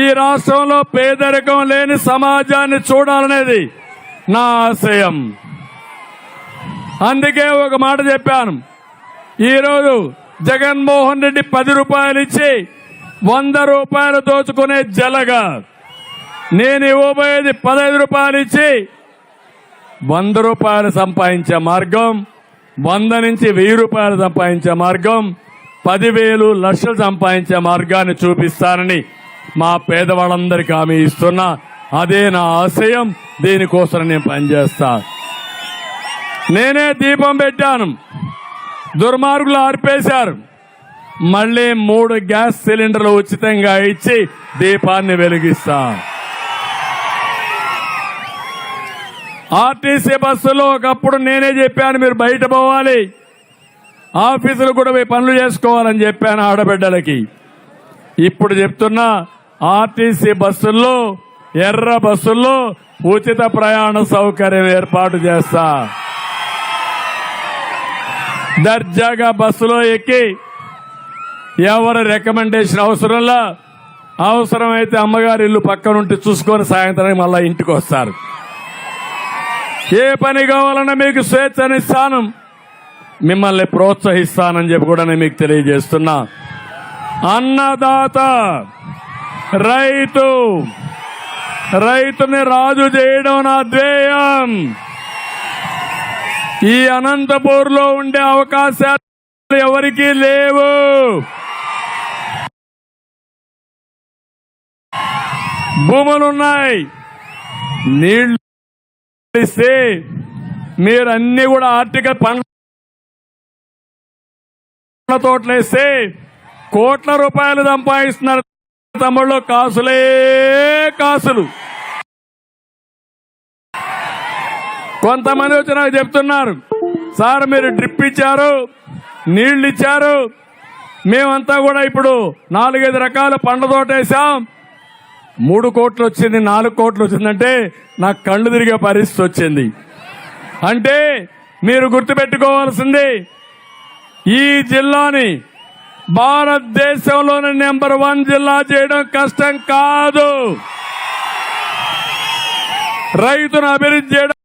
ఈ రాష్ట్రంలో పేదరికం లేని సమాజాన్ని చూడాలనేది నా ఆశయం. అందుకే ఒక మాట చెప్పాను. ఈరోజు జగన్మోహన్ రెడ్డి పది రూపాయలు ఇచ్చి వంద రూపాయలు దోచుకునే జలగా. నేను ఇవ్వబోయేది పదహైదు రూపాయలు ఇచ్చి వంద రూపాయలు సంపాదించే మార్గం వంద నుంచి వెయ్యి రూపాయలు సంపాదించే మార్గం పదివేలు లక్షలు సంపాదించే మార్గాన్ని చూపిస్తానని మా పేదవాళ్ళందరికీ హామీ ఇస్తున్నా. అదే నా ఆశయం. దీనికోసం నేను పనిచేస్తా. నేనే దీపం పెట్టాను. దుర్మార్గులు ఆర్పేశారు. మళ్ళీ మూడు గ్యాస్ సిలిండర్లు ఉచితంగా ఇచ్చి దీపాన్ని వెలిగిస్తా. ఆర్టీసీ బస్సులో ఒకప్పుడు నేనే చెప్పాను మీరు బయట పోవాలి. ఆఫీసులు కూడా పోయి పనులు చేసుకోవాలని చెప్పాను ఆడబిడ్డలకి. ఇప్పుడు చెప్తున్నా ఆర్టీసీ బస్సుల్లో ఎర్ర బస్సుల్లో ఉచిత ప్రయాణ సౌకర్యం ఏర్పాటు చేస్తా. దర్జాగా బస్సులో ఎక్కి ఎవరి రికమెండేషన్ అవసరంలా అవసరమైతే అమ్మగారి ఇల్లు పక్కనుంటే చూసుకొని సాయంత్రానికి మళ్ళీ ఇంటికి వస్తారు. ఏ పని కావాలన్నా మీకు స్వేచ్ఛనిస్తాను మిమ్మల్ని ప్రోత్సహిస్తానని చెప్పి కూడా నేను మీకు తెలియజేస్తున్నా. అన్నదాత రైతు రైతుని రాజు చేయడం నా ధ్యేయం. ఈ అనంతపూర్లో ఉండే అవకాశాలు ఎవరికీ లేవు. భూములున్నాయి. నీళ్ళు ఇస్తే మీరు అన్ని కూడా ఆర్థిక పండ్ల తోట్లేస్తే కోట్ల రూపాయలు సంపాదిస్తున్నారు. తమ్ముళ్ళు కాసులే కాసులు. కొంతమంది వచ్చి నాకు చెప్తున్నారు సార్ మీరు డ్రిప్ ఇచ్చారు నీళ్ళు ఇచ్చారు మేమంతా కూడా ఇప్పుడు నాలుగైదు రకాల పండ్ల తోట వేసాం మూడు కోట్లు వచ్చింది నాలుగు కోట్లు వచ్చిందంటే నాకు కళ్ళు తిరిగే పరిస్థితి వచ్చింది. అంటే మీరు గుర్తుపెట్టుకోవాల్సింది ఈ జిల్లాని భారతదేశంలోని నెంబర్ వన్ జిల్లా చేయడం కష్టం కాదు. రైతును అభివృద్ధి చేయడం